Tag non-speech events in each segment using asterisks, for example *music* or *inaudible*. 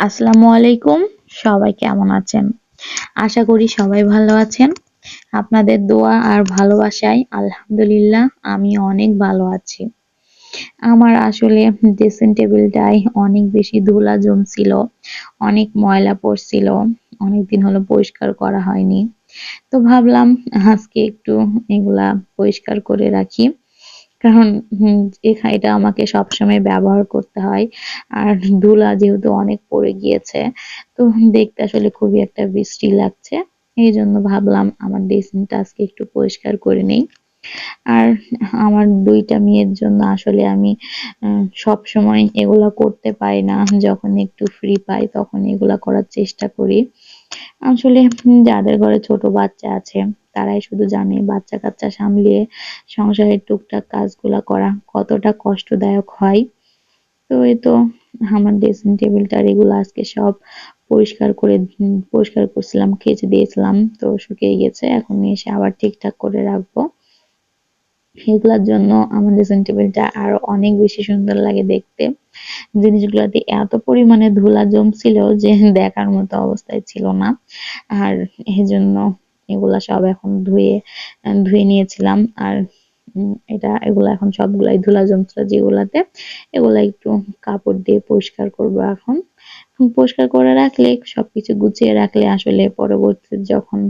আসসালামু আলাইকুম। সবাই কেমন আছেন? আশা করি সবাই ভালো আছেন। আপনাদের দোয়া আর ভালোবাসায় আলহামদুলিল্লাহ আমি অনেক ভালো আছি। আমার আসলে ড্রেসিং টেবিলটায় অনেক বেশি ধুলা জমছিল, অনেক ময়লা পড়ছিল, অনেকদিন হলো পরিষ্কার করা হয়নি। তো ভাবলাম আজকে একটু এগুলা পরিষ্কার করে রাখি। কারণ এটা আমাকে সবসময় ব্যবহার করতে হয়। আর ধুলা যেহেতু অনেক পড়ে গিয়েছে, তো দেখতে আসলে খুবই একটা বৃষ্টি লাগছে। এই জন্য ভাবলাম আমার ড্রেসিংটা আজকে একটু পরিষ্কার করে নেই। আর আমার দুইটা মেয়ের জন্য আসলে আমি সব সময় এগুলা করতে পারি না। যখন একটু ফ্রি পাই, তখন এগুলা করার চেষ্টা করি। আসলে যাদের ঘরে ছোট বাচ্চা আছে, তারাই শুধু জানে বাচ্চা কাচ্চা সামলিয়ে সংসারের টুকটাক কাজগুলা করা কতটা কষ্টদায়ক হয়। তো এই তো আমার ড্রেসিং টেবিলটা এগুলো আজকে সব পরিষ্কার করে পরিষ্কার করছিলাম, খেঁচে দিয়েছিলাম, তো শুকিয়ে গেছে। এখন এসে আবার ঠিকঠাক করে রাখব। এগুলোর জন্য আমার ড্রেসিং টেবিলটা আরও অনেক বেশি সুন্দর লাগে দেখতে। জিনিসগুলোতে এত পরিমাণে ধুলা জমছিল যে *laughs* দেখার মতো অবস্থায় ছিল না। আর এই জন্য এগুলা সব এখন ধুয়ে ধুয়ে নিয়েছিলাম। আর এটা, এগুলো এখন সবগুলাই ধুলা যন্ত্র যেগুলাতে, এগুলা একটু কাপড় দিয়ে পরিষ্কার করব এখন। পরিষ্কার করে রাখলে, সবকিছু গুছিয়ে রাখলে আসলে পরবর্তী যখন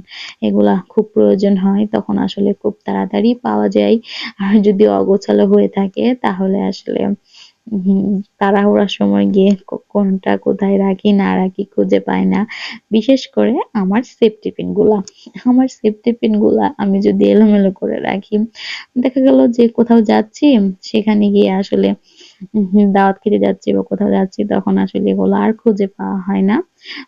এগুলা খুব প্রয়োজন হয়, তখন আসলে খুব তাড়াতাড়ি পাওয়া যায়। আর যদি অগোছালো হয়ে থাকে, তাহলে আসলে তাড়াহুড়ার সময় গিয়ে কোনটা কোথায় রাখি, না রাখি খুঁজে পাই না। বিশেষ করে আমার সেফ টিফিনগুলা আমার সেফ টিফিনগুলা আমি যদি এলোমেলো করে রাখি, দেখা গেল যে কোথাও যাচ্ছি, সেখানে গিয়ে আসলে দাওয়াত খেতে যাচ্ছি বা কোথাও যাচ্ছি, তখন আসলে এগুলো আর খুঁজে পাওয়া হয় না।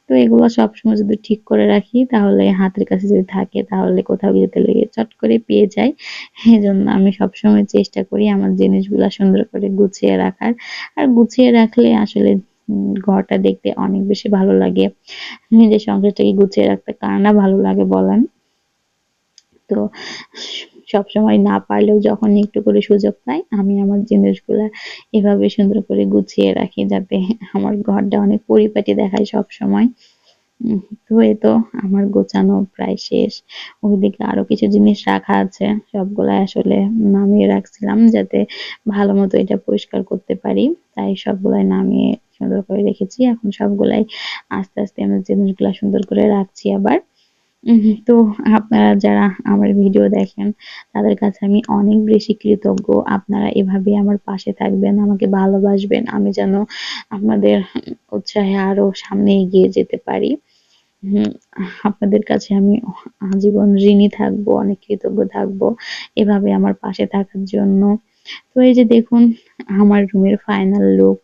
তো এগুলো সবসময় যদি ঠিক করে রাখি, তাহলে হাতের কাছে যদি থাকে, তাহলে কোথাও যেতে লেগে চট করে পেয়ে যাই। এই জন্য আমি সবসময় চেষ্টা করি আমার জিনিসগুলো সুন্দর করে গুছিয়ে রাখার। আর গুছিয়ে রাখলে আসলে ঘরটা দেখতে অনেক বেশি ভালো লাগে। নিজের সংসারটাকে গুছিয়ে রাখতে কার না ভালো লাগে বলেন। তো সবসময় না পারলেও যখন একটু করে সুযোগ পাই, আমি আমার জিনিসগুলা এভাবে সুন্দর করে গুছিয়ে রাখি যাতে আমার ঘরটা অনেক পরিপাটি দেখায় সব সময় তো এই তো আমার গোছানো প্রায় শেষ। ওইদিকে আরও কিছু জিনিস রাখা আছে, সবগুলাই আসলে নামিয়ে রাখছিলাম যাতে ভালো মতো এটা পরিষ্কার করতে পারি। তাই সবগুলাই নামিয়ে সুন্দর করে রেখেছি। এখন সবগুলাই আস্তে আস্তে আমার জিনিসগুলা সুন্দর করে রাখছি আবার। তো আপনারা যারা আমার ভিডিও দেখেন, তাদের কাছে আমি অনেক বেশি কৃতজ্ঞ। আপনারা এভাবে আমার পাশে থাকবেন, আমাকে ভালোবাসবেন। আমি যেন আপনাদের উৎসাহে আরও সামনে এগিয়ে যেতে পারি। আপনাদের কাছে আমি আজীবন ঋণী থাকব, অনেক কৃতজ্ঞ থাকব এভাবে আমার পাশে থাকার জন্য। তো এই যে দেখুন, আমার রুমের ফাইনাল লুক।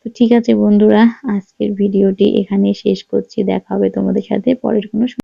তো ঠিক আছে বন্ধুরা, আজকের ভিডিওটি এখানে শেষ করছি। দেখা হবে তোমাদের সাথে পরের কোনো